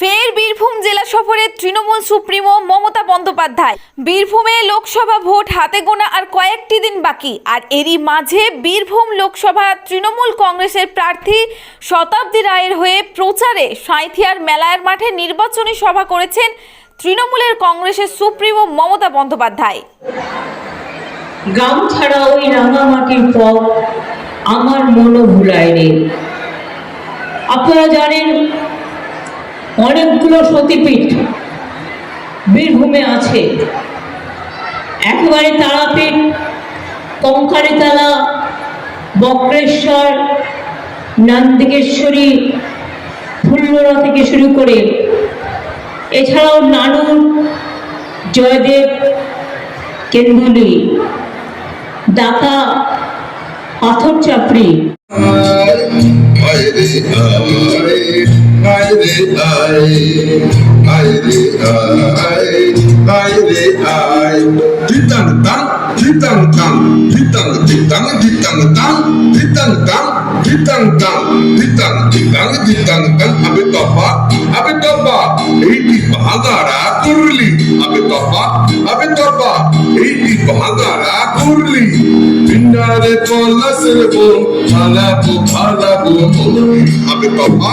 ফের বীরভূম জেলা সফরে তৃণমূল সুপ্রিমো মমতা বন্দ্যোপাধ্যায়। বীরভূমে লোকসভা ভোট হাতে গোনা আর কয়েকটি দিন বাকি। আর এরই মাঝে বীরভূম লোকসভা তৃণমূল কংগ্রেসের প্রার্থী শতাব্দী রায়ের হয়ে প্রচারে সাঁইথিয়ার মেলার মাঠে নির্বাচনী সভা করেছেন তৃণমূলের কংগ্রেসের সুপ্রিমো মমতা বন্দ্যোপাধ্যায়। ছাড়া ওই রাঙামাটির পথ আমার মনও ভুলায় আপনারা জানেন অনেকগুলো সতীপীঠ বীরভূমে আছে একেবারে তারাপীঠ কঙ্কালীতলা বক্রেশ্বর নান্দিকেশ্বরী ফুল্লরা থেকে শুরু করে এছাড়াও নানুর জয়দেব কেন্দুলি ডাকা পাথর চাপড়ি আয় আয় রে আয় আয় রে আয় ditang tang ditang tang ditang ditang ditang tang ditang tang ditang tang ditang ditang ditang tang abe topa abe topa এইটি বাহাদারা করলি আবে topa abe topa এইটি বাহাদারা করলি পিন্ডারে পলাসের বোন ফালাবো ফালাবো আবে topa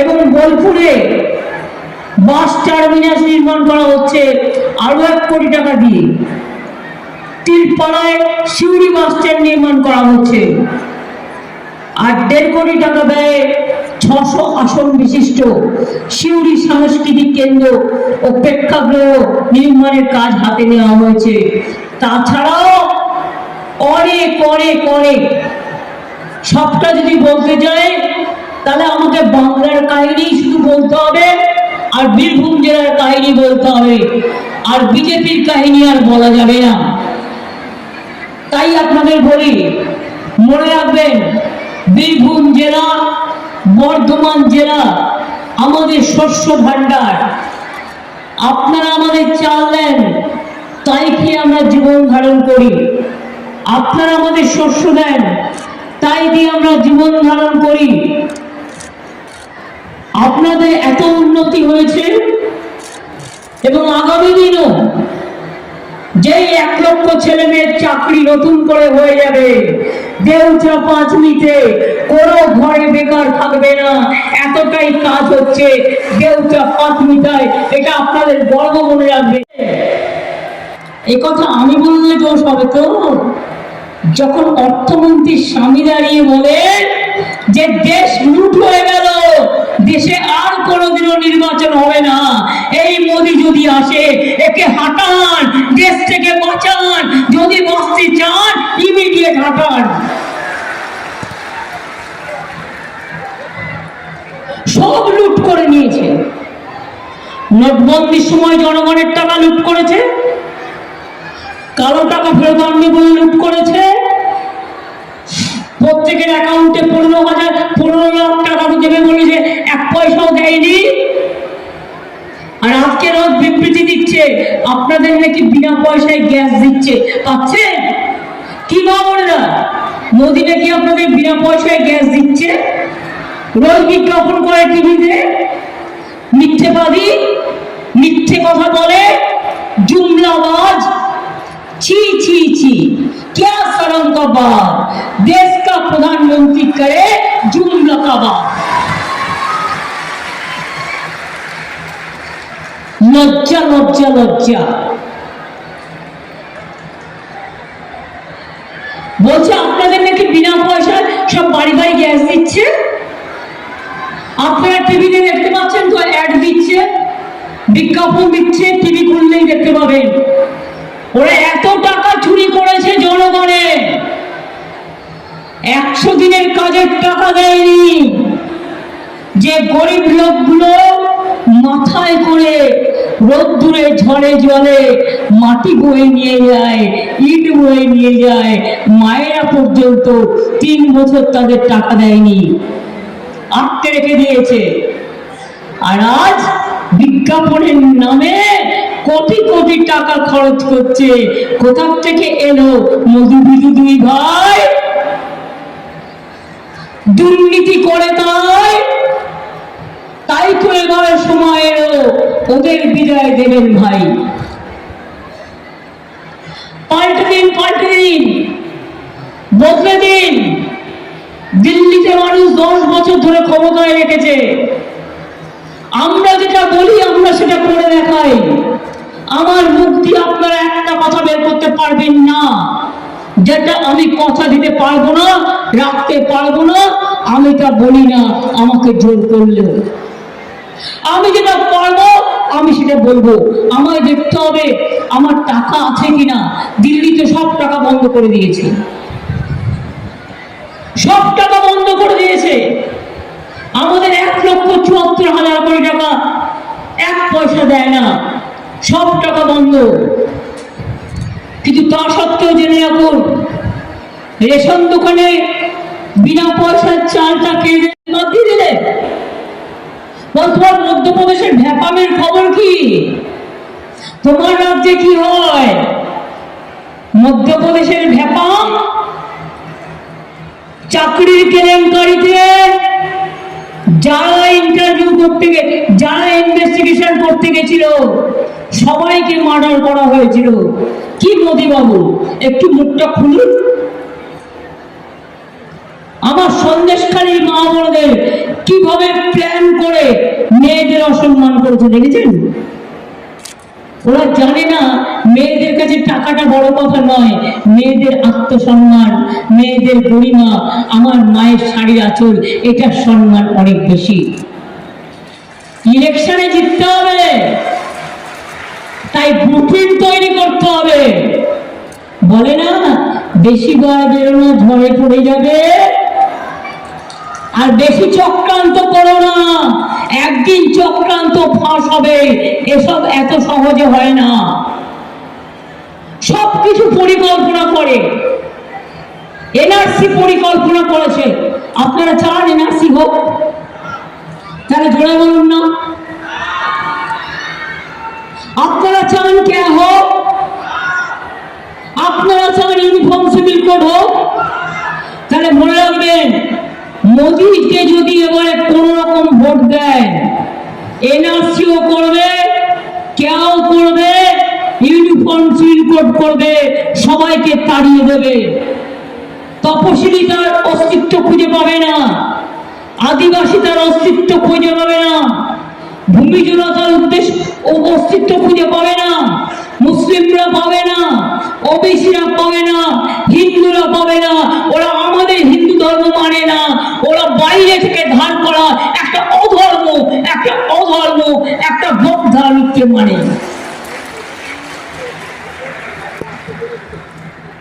এবং বোলপুরে বাস টার্মিনাস নির্মাণ করা হচ্ছে আরও এক কোটি টাকা দিয়ে। তিলপাড়ায় শিউরি বাস স্ট্যান্ড নির্মাণ করা হচ্ছে। আর দেড় কোটি টাকা ব্যয়ে ছশো আসন বিশিষ্ট শিউরি সাংস্কৃতিক কেন্দ্র ও প্রেক্ষাগৃহ নির্মাণের কাজ হাতে নেওয়া হয়েছে। তাছাড়াও অনেক অনেক অনেক। সবটা যদি বলতে যাই তাহলে আমাকে বাংলার কাহিনী শুধু বলতে হবে, আর বীরভূম জেলার কাহিনী বলতে হবে। আর বিজেপির কাহিনী আর বলা যাবে না। তাই আপনাদের বলি, মনে রাখবেন, বীরভূম জেলা, বর্ধমান জেলা, আমাদের শস্য ভাণ্ডার। আপনারা আমাদের চাল দেন, তাই কি আমরা জীবন ধারণ করি। আপনারা আমাদের শস্য দেন, তাই দিয়ে আমরা জীবন ধারণ করি। আপনাদের এত উন্নতি হয়েছে এবং আগামী দিনও যেই এক লক্ষ ছেলে মেয়ের চাকরি নতুন করে হয়ে যাবে, দেউচা পাঁচমিতে কোনো ঘরে বেকার থাকবে না। এতটাই কাজ হচ্ছে, দেউচা পাঁচমিটায় এটা আপনাদের গর্ব মনে রাখবে। এ কথা আমি বললে দোষ হবে তো? যখন অর্থমন্ত্রীর স্বামী দাঁড়িয়ে বলেন যে দেশ লুট হয়ে গেল, দেশে আর কোনোদিনও নির্বাচন হবে না। এই মোদি যদি আসে, একে হাঁটান, দেশ থেকে বাঁচান। যদি বাঁচতে চান ইমিডিয়েট হাঁটান। সব লুট করে নিয়েছে। নোটবন্দির সময় জনগণের টাকা লুট করেছে। কালো টাকা ফেরত আনবে বলে লুট করেছে। প্রত্যেকের অ্যাকাউন্টে পনেরো হাজার, পনেরো লাখ টাকা তো দেবে বলেছে এক পয়সাও দেয়নি। আর আজকে রোজ বিবৃতি দিচ্ছে, আপনাদের নাকি বিনা পয়সায় গ্যাস দিচ্ছে। পাচ্ছে কি বাবনরা মোদী নাকি আপনাদের বিনা পয়সায় গ্যাস দিচ্ছে? রোজ বিজ্ঞাপন করে টিভিতে মিথ্যেবাদী মিথ্যে কথা বলে জুমলাবাজ ছি ছি ছি। क्या शर्म का बात देश का प्रधानमंत्री करे जुमला का बात লজ্জা লজ্জা লজ্জা বলছে আপনাদের নাকি বিনা পয়সায় সব বাড়ি বাড়ি গ্যাস দিচ্ছে আপনারা টিভিতে দেখতে পাচ্ছেন তো অ্যাড দিচ্ছে বিজ্ঞাপন দিচ্ছে টিভি খুললেই দেখতে পাবেন ওরা এত টাকা চুরি করেছে জনগণের একশো দিনের কাজের টাকা দেয়নি। যে গরিব লোকগুলো মাথায় করে রোদ্দুরে ঝড়ে জলে মাটি বয়ে নিয়ে যায়, ইট বয়ে নিয়ে যায়, মায়েরা পর্যন্ত তিন বছর তাদের টাকা দেয়নি। আটকে রেখে দিয়েছে। আর আজ বিজ্ঞাপনের নামে কোটি কোটি টাকা খরচ করছে। কোথা থেকে এলো? মধু বিধু দুই ভাই। দুর্নীতি করে তাই। তাই তো এবার সময় এলো। ওদের বিদায় দেবেন ভাই। পাল্টে দিন পাল্টে দিন। বদলে দিন। দিল্লিতে মানুষ দশ বছর ধরে ক্ষমতায় রেখেছে। আমরা যেটা বলি, আমরা সেটা করে দেখাই। আমার মুখ দিয়ে আপনারা একটা কথা বের করতে পারবেন না। যেটা আমি কথা দিতে পারব না, রাখতে পারব না, আমি তা বলি না, আমাকে জোর করলেও। আমি যেটা পারব, আমি সেটা বলব। আমায় দেখতে হবে আমার টাকা আছে কিনা। দিল্লিতে সব টাকা বন্ধ করে দিয়েছে। সব টাকা বন্ধ করে দিয়েছে। আমাদের এক লক্ষ চুয়াত্তর হাজার কোটি টাকা এক পয়সা দেয় না। সব টাকা বন্ধ। কিন্তু তা সত্ত্বেও জেনে রাখুন, রেশন দোকানে বিনা পয়সার চালটা বাদ দিলে? বল তোমার মধ্যপ্রদেশের ভ্যাপামের খবর কি? তোমার রাজ্যে কি হয়? মধ্যপ্রদেশের ভ্যাপাম চাকরির কেলেঙ্কারিতে যারা ইন্টারভিউ করতে যারা ইনভেস্টিগেশন করতে গেছিল সবাইকে মার্ডার করা হয়েছিল। কি মোদি বাবু? একটু মুখটা খুলুন। আমার সন্দেশখালীর মা বোনদের কীভাবে প্ল্যান করে মেয়েদের অসম্মান করেছে দেখেছেন? ওরা জানে না মেয়েদের কাছে টাকাটা বড় কথা নয়। মেয়েদের আত্মসম্মান, মেয়েদের গরিমা, আমার মায়ের শাড়ির আঁচল, এটার সম্মান অনেক বেশি। ইলেকশনে জিততে হবে। তাই বুফিন তৈরি করতে হবে। বলে না, বেশি গায়ে বেরোনো, ঝড়ে পড়ে যাবে। আর বেশি চক্রান্ত করো না, একদিন চক্রান্ত ফাঁস হবে, এসব এত সহজে হয় না। সব কিছু পরিকল্পনা করে, এনআরসি পরিকল্পনা করেছে। আপনারা চান এনআরসি হোক, তাহলে জোরে বলুন না। আপনারা চান কে হোক আপনারা চান ইউনিফর্ম সিভিল কোড হোক তাহলে মনে রাখবেন, মোদীকে যদি এবারে কোন রকম ভোট দেয়, এনআরসিও করবে কেউ করবে ইউনিফর্ম সিভিল কোড করবে, সবাইকে তাড়িয়ে দেবে। তপশিলি তার অস্তিত্ব খুঁজে পাবে না, আদিবাসী তার অস্তিত্ব খুঁজে পাবে না। ভূমিজরা তার উদ্দেশ্য অস্তিত্ব খুঁজে পাবে না। মুসলিমরা পাবে না। ওবিসিরা পাবে না। হিন্দুরা পাবে না। ওরা আমাদের হিন্দু ধর্ম মানে না। ওরা বাইরে থেকে ধার করা একটা অধর্ম একটা অধর্ম, একটা ভোগ ধার্মিককে মানে।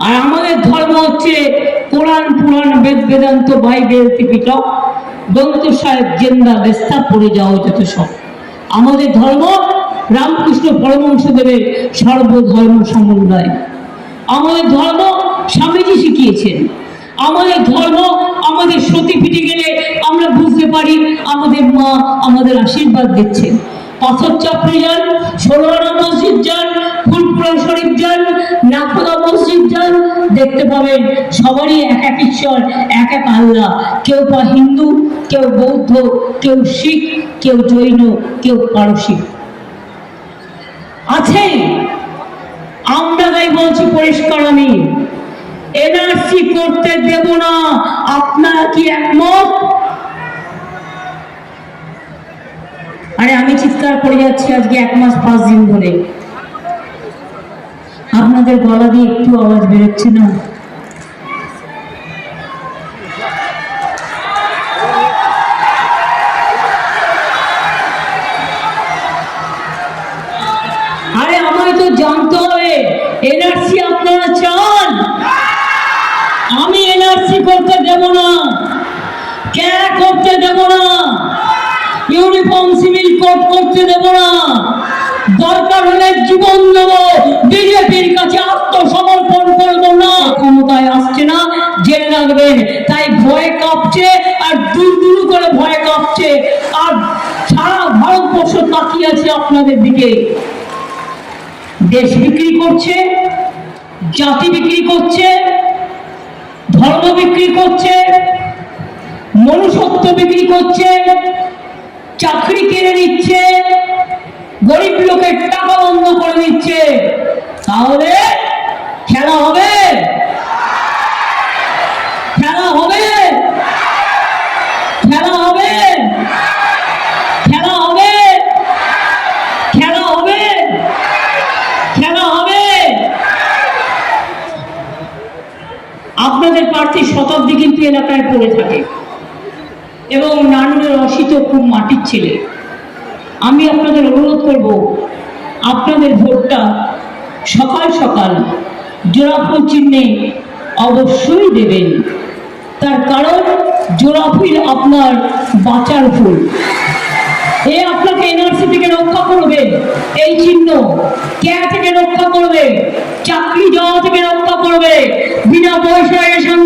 আর আমাদের ধর্ম হচ্ছে কোরআন, পুরাণ, বেদ, বেদান্ত, বাইবেল, ত্রিপিটক। দন্ত সাহেব জেন্দা বেস্তা পড়ে যাও যত সব। আমাদের ধর্ম রামকৃষ্ণ পরমহংসদেবের সর্বধর্ম সমন্বয়। আমাদের ধর্ম স্বামীজি শিখিয়েছেন। আমাদের ধর্ম আমাদের সতী ফিটে গেলে আমরা বুঝতে পারি, আমাদের মা আমাদের আশীর্বাদ দিচ্ছেন। পাথর চাপড়ে যান ষোলোয়ানা মসজিদ যান ফুলপুরা শরীফ যান নাকোদা মসজিদ যান, দেখতে পাবেন সবারই এক এক ঈশ্বর, এক এক আল্লাহ। কেউ বা হিন্দু কেউ বৌদ্ধ, কেউ শিখ, কেউ জৈন, কেউ পারসিক। আছে। আমরা তাই বলছি পরিষ্কার আমি। এনআরসি করতে দেব না। আপনারা কি একমত? আরে আমি চিৎকার করে যাচ্ছি আজকে এক মাস পাঁচ দিন ধরে। আপনাদের গলা দিয়ে একটু আওয়াজ বেরোচ্ছে না? এনআরসি করতে দেব না। কে করতে দেব না। ইউনিফর্ম, সিভিল কোড করতে দেব না। দরকার হলে জীবন দেব। বিজেপির কাছে আত্মসমর্পণ করব না। ক্ষমতায় আসছে না জেনে রাখবেন। তাই ভয় কাঁপছে আর দূর দূর করে ভয় কাঁপছে। আর সারা ভারতবর্ষ তাকিয়ে আছে আপনাদের দিকে। দেশ বিক্রি করছে, জাতি বিক্রি করছে ধর্ম বিক্রি করছে, মনুষ্যত্ব বিক্রি করছে, চাকরি কেড়ে নিচ্ছে, গরিব লোকের টাকা বন্ধ করে নিচ্ছে তাহলে খেলা হবে। শতাব্দী কিন্তু এলাকায় পড়ে থাকে। এবং নানুরের অসিত খুব মাটির ছেলে। আমি আপনাদের অনুরোধ করব, আপনাদের ভোটটা সকাল সকাল জোড়াফুল চিহ্নে অবশ্যই দেবেন। তার কারণ জোড়াফুল আপনার বাঁচার ফুল এ আপনাকে এনআরসি থেকে রক্ষা করবে। এই চিহ্ন ক্যা থেকে রক্ষা করবে, চাকরি যাওয়া থেকে রক্ষা করবে, বিনা পয়সায় রেশন